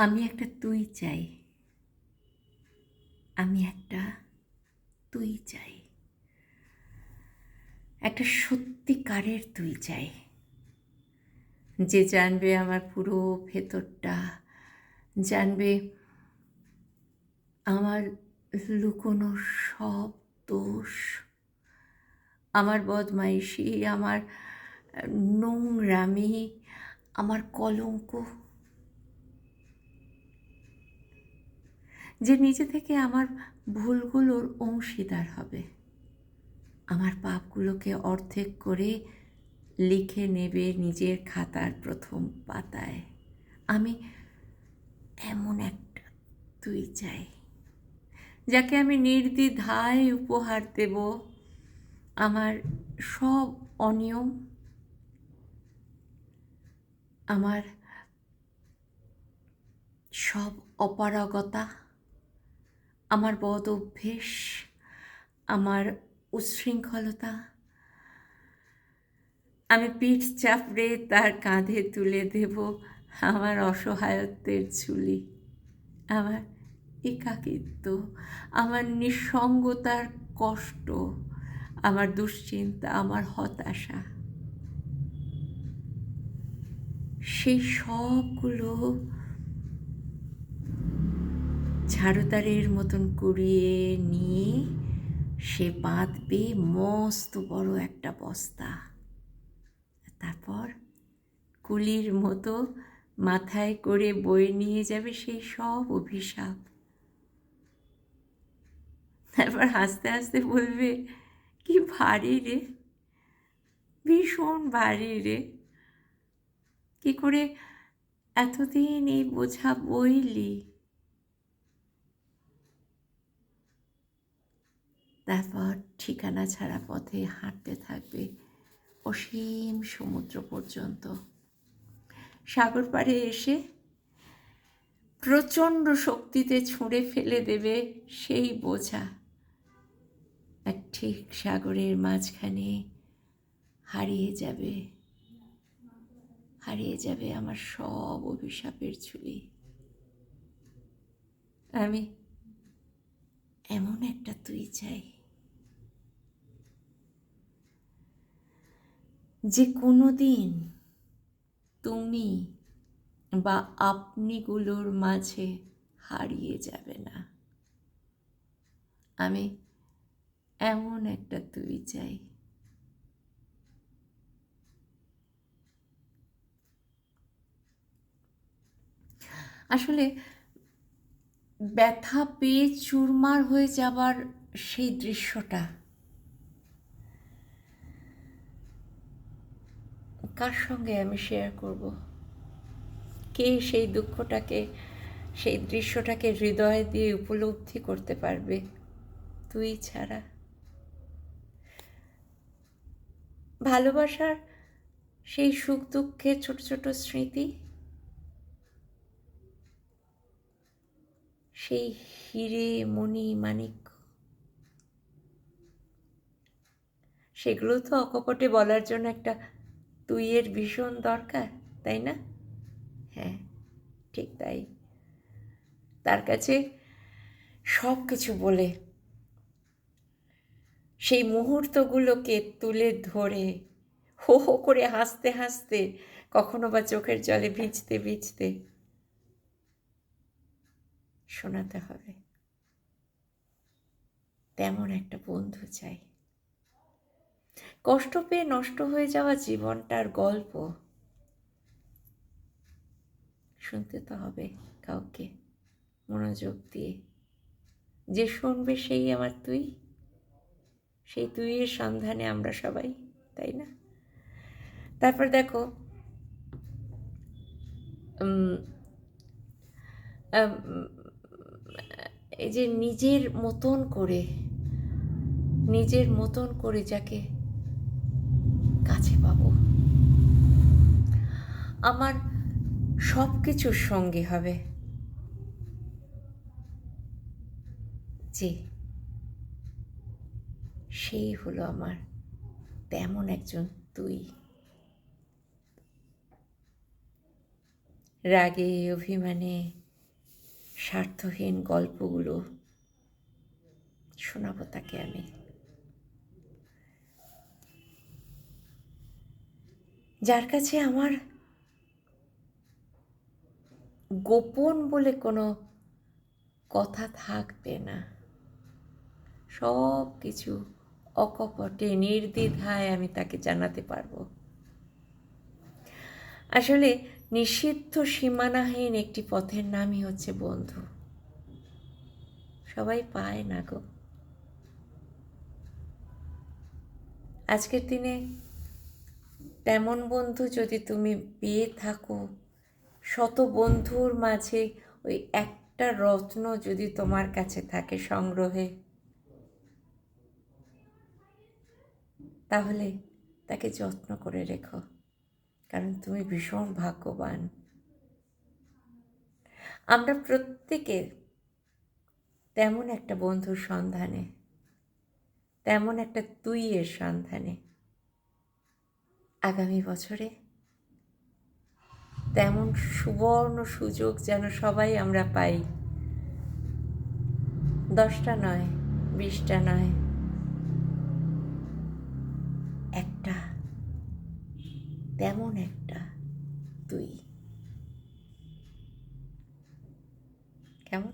আমি একটা তুই চাই। আমি একটা তুই চাই। একটা সত্যিকারের তুই চাই। যে জানবে আমার পুরো ভেতরটা, জানবে আমার লুকোনো সব দোষ, আমার বদমাইশি, আমার নোংরামি, আমার কলঙ্ক। যে নিজে থেকে আমার ভুলগুলোর অংশীদার হবে। আমার পাপগুলোকে অর্ধেক করে লিখে নেবে নিজের খাতার প্রথম পাতায়। আমি এমন একটা তুই চাই, যাকে আমি নির্দ্বিধায় উপহার দেব। আমার সব অনিয়ম, আমার সব অপারগতা আমার বদ অভ্যেস, আমার উচ্ছৃঙ্খলতা। আমি পিঠ চাপড়ে তার কাঁধে তুলে দেব আমার অসহায়ত্বের ঝুলি, আমার একাকিত্ব, আমার নিঃসঙ্গতার কষ্ট, আমার দুশ্চিন্তা, আমার হতাশা। সেই সবগুলো ঝাড়ুদারের মতন কুড়িয়ে নিয়ে সে বাঁধবে মস্ত বড় একটা বস্তা। তারপর কুলির মতো মাথায় করে বয়ে নিয়ে যাবে সেই সব অভিশাপ। তারপর হাসতে হাসতে বলবে, কি ভারী রে, ভীষণ ভারী রে। কি করে এতদিন এই বোঝা বইলি? তারপর ঠিকানা ছাড়া পথে হাঁটতে থাকবে অসীম সমুদ্র পর্যন্ত। সাগর পাড়ে এসে প্রচণ্ড শক্তিতে ছুঁড়ে ফেলে দেবে সেই বোঝা। এক ঠিক সাগরের মাঝখানে হারিয়ে যাবে হারিয়ে যাবে আমার সব অভিশাপের ঝুলি। আমি এমন একটা তুই চাই। যে কোনো দিন তুমি বা আপনিগুলোর মাঝে হারিয়ে যাবে না। আমি এমন একটা তুই চাই। আসলে ব্যথা পেয়ে চুরমার হয়ে যাবার সেই দৃশ্যটা কার সঙ্গে আমি শেয়ার করব? কে সেই দুঃখটাকে, সেই দৃশ্যটাকে হৃদয় দিয়ে উপলব্ধি করতে পারবে? তুই ছাড়া। ভালোবাসার সেই সুখ দুঃখের ছোট ছোট স্মৃতি, সেই হিরে মণি মানিক্য সেগুলো তো অকপটে বলার জন্য একটা তুইয়ের ভীষণ দরকার, তাই না? হ্যাঁ ঠিক তাই। তার কাছে সব কিছু বলে সেই মুহূর্তগুলোকে তুলে ধরে হো হো করে হাসতে হাসতে, কখনো বা চোখের জলে ভিজতে ভিজতে শোনাতে হবে। তেমন একটা বন্ধু চাই। কষ্ট পেয়ে নষ্ট হয়ে যাওয়া জীবনটার গল্প। শুনতে তো হবে কাউকে মনোযোগ দিয়ে। যে শুনবে সেই আমার তুই। সেই তুইয়ের সন্ধানে আমরা সবাই, তাই না? তারপর দেখো এই যে নিজের মতন করে, নিজের মতন করে যাকে কাছে পাবো। আমার সব কিছুর সঙ্গে হবে। যে সেই হলো আমার তেমন একজন তুই। রাগে, অভিমানে, স্বার্থহীন গল্পগুলো শোনাবো তাকে আমি। যার কাছে আমার গোপন বলে কোনো কথা থাকবে না। সব কিছু অকপটে, নির্দ্বিধায় আমি তাকে জানাতে পারব। আসলে নিষিদ্ধ সীমানাহীন একটি পথের নামই হচ্ছে বন্ধু। সবাই পায় না গো। আজকের দিনে তেমন বন্ধু যদি তুমি পেয়ে থাকো। শত বন্ধুর মাঝে ওই একটা রত্ন যদি তোমার কাছে থাকে সংগ্রহে। তাহলে তাকে যত্ন করে রেখো, কারণ তুমি ভীষণ ভাগ্যবান। আমরা প্রত্যেকে তেমন একটা বন্ধুর সন্ধানে, তেমন একটা তুইয়ের সন্ধানে আগামী বছরে। তেমন সুবর্ণ সুযোগ যেন সবাই আমরা পাই। দশটা নয়, বিশটা নয়, একটা, তেমন একটা তুই কেমন?